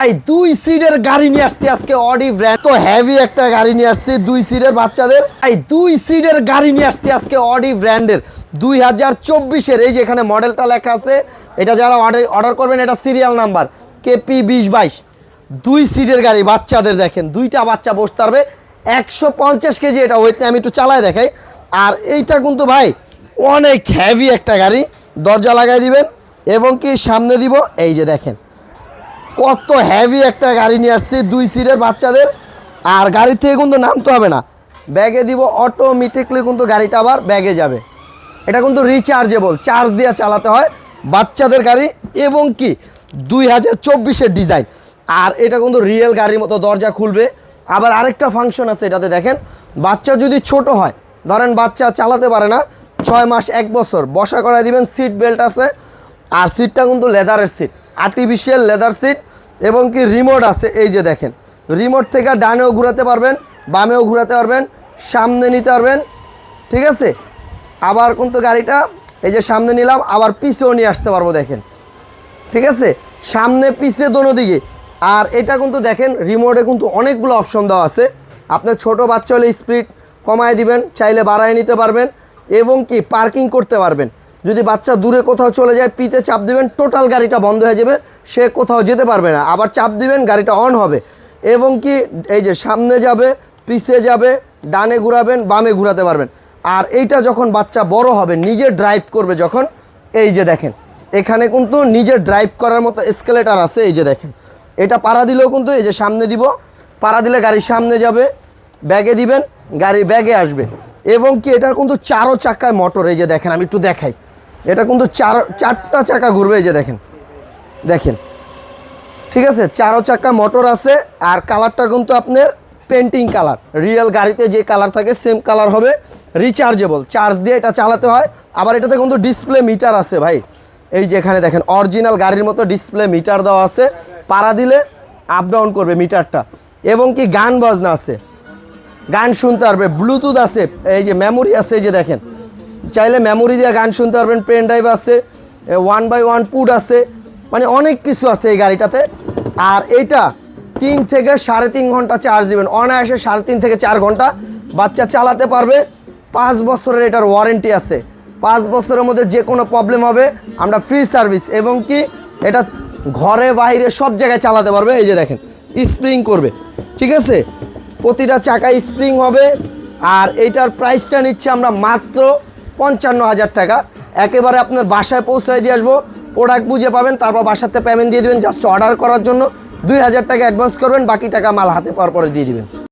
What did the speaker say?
ভাই, দুই সিটের গাড়ি নিয়ে আসছি আজকে অডি ব্র্যান্ড তো হেভি একটা গাড়ি নিয়ে আসছি, দুই সিটের বাচ্চাদের। ভাই, দুই সিটের গাড়ি নিয়ে আসছি আজকে অডি ব্র্যান্ডের দুই হাজার চব্বিশের, এই যে এখানে মডেলটা লেখা আছে, এটা যারা অর্ডার অর্ডার করবেন, এটা সিরিয়াল নাম্বার কেপি বিশ বাইশ। দুই সিটের গাড়ি, বাচ্চাদের দেখেন, দুইটা বাচ্চা বসতে পারবে একশো পঞ্চাশ কেজি এটা ওয়েট আমি একটু চালায় দেখাই। আর এইটা কিন্তু ভাই, অনেক হেভি একটা গাড়ি। দরজা লাগাই দিবেন, এবং কি সামনে দিব, এই যে দেখেন। কত হেভি একটা গাড়ি নিয়ে আসছি, দুই সিটের বাচ্চাদের। আর গাড়ি থেকে কিন্তু নামতে হবে না। ব্যাগে দিব অটোমেটিকলি কিন্তু গাড়িটা আবার ব্যাগে যাবে। এটা কিন্তু রিচার্জেবল চার্জ দিয়ে চালাতে হয় বাচ্চাদের গাড়ি এবং কি দুই হাজার চব্বিশের ডিজাইন আর এটা কিন্তু রিয়েল গাড়ির মতো দরজা খুলবে। আবার আরেকটা ফাংশন আছে এটাতে দেখেন। বাচ্চা যদি ছোট হয়, ধরেন বাচ্চা চালাতে পারে না, ছয় মাস, এক বছর, বসা করায় দিবেন সিট বেল্ট আছে। আর সিটটা কিন্তু লেদারের সিট আর্টিফিশিয়াল লেদার সিট এবং কি রিমোট আছে, এই যে দেখেন। রিমোট থেকে ডানেও ঘোরাতে পারবেন, বামেও ঘোরাতে পারবেন, সামনে নিতে পারবেন, ঠিক আছে? আবার কিন্তু গাড়িটা, এই যে সামনে নিলাম, আবার পিছেও নিয়ে আসতে পারব, দেখেন। ঠিক আছে? সামনে, পিছে, দোনো দিকে। আর এটা কিন্তু দেখেন রিমোটে কিন্তু অনেকগুলো অপশন দেওয়া আছে। আপনার ছোট বাচ্চা হলে স্পিড কমায় দিবেন, চাইলে বাড়ায় নিতে পারবেন এবং কি পার্কিং করতে পারবেন। যদি বাচ্চা দূরে কোথাও চলে যায়, পিতে চাপ দিবেন টোটাল গাড়িটা বন্ধ হয়ে যাবে সে কোথাও যেতে পারবে না। আবার চাপ দিবেন, গাড়িটা অন হবে। এবং কি, এই যে সামনে যাবে, পিছে যাবে, ডানে ঘুরাবেন, বামে ঘুরাতে পারবেন। আর এইটা যখন বাচ্চা বড় হবে, নিজে ড্রাইভ করবে যখন, এই যে দেখেন, এখানে কিন্তু নিজে ড্রাইভ করার মতো এসকেলেটার আছে, এই যে দেখেন। এটা পাড়া দিলেও কিন্তু এই যে সামনে দিব, পাড়া দিলে গাড়ির সামনে যাবে, ব্যাগে দিবেন গাড়ি ব্যাগে আসবে। এবং কি, এটার কিন্তু চারো চাকায় মোটর এই যে দেখেন, আমি একটু দেখাই। এটা কিন্তু চার, চারটা চাকা ঘুরবে, এই যে দেখেন। দেখেন। ঠিক আছে, চারো চাকা মোটর আছে, আর কালারটা কিন্তু আপনার পেন্টিং কালার রিয়েল গাড়িতে যে কালার থাকে সেম কালার হবে রিচার্জেবল চার্জ দিয়ে এটা চালাতে হয়। আবার এটাতে কিন্তু ডিসপ্লে মিটার আছে ভাই। এই যে এখানে দেখেন অরিজিনাল গাড়ির মতো ডিসপ্লে মিটার দেওয়া আছে। পাড়া দিলে আপ ডাউন করবে মিটারটা এবং কি গান বাজনা আছে। গান শুনতে পারবে ব্লুটুথ আছে। এই যে মেমোরি আছে, এই যে দেখেন। চাইলে মেমোরি দিয়ে গান শুনতে পারবেন পেন ড্রাইভ আছে ওয়ান বাই ওয়ান পুট আছে। মানে অনেক কিছু আছে এই গাড়িটাতে। আর এইটা তিন থেকে সাড়ে তিন ঘণ্টা চার্জ দেবেন। অনায়াসে সাড়ে তিন থেকে চার ঘণ্টা বাচ্চা চালাতে পারবে। পাঁচ বছরের এটার ওয়ারেন্টি আছে। পাঁচ বছরের মধ্যে যে কোনো প্রবলেম হবে, আমরা ফ্রি সার্ভিস এবং কি এটা ঘরে, বাইরে সব জায়গায় চালাতে পারবে। এই যে দেখেন স্প্রিং করবে। ঠিক আছে? প্রতিটা চাকা স্প্রিং হবে। আর এইটার প্রাইসটা নিচ্ছে আমরা মাত্র পঞ্চান্ন হাজার টাকা। একেবারে আপনার বাসায় পৌঁছায় দিয়ে আসব। প্রোডাক্ট বুঝে পাবেন, তারপর বাসাতে পেমেন্ট দিয়ে দেবেন জাস্ট অর্ডার করার জন্য দুই হাজার টাকা অ্যাডভান্স করবেন, বাকি টাকা মাল হাতে পাওয়ার পরে দিয়ে দিবেন।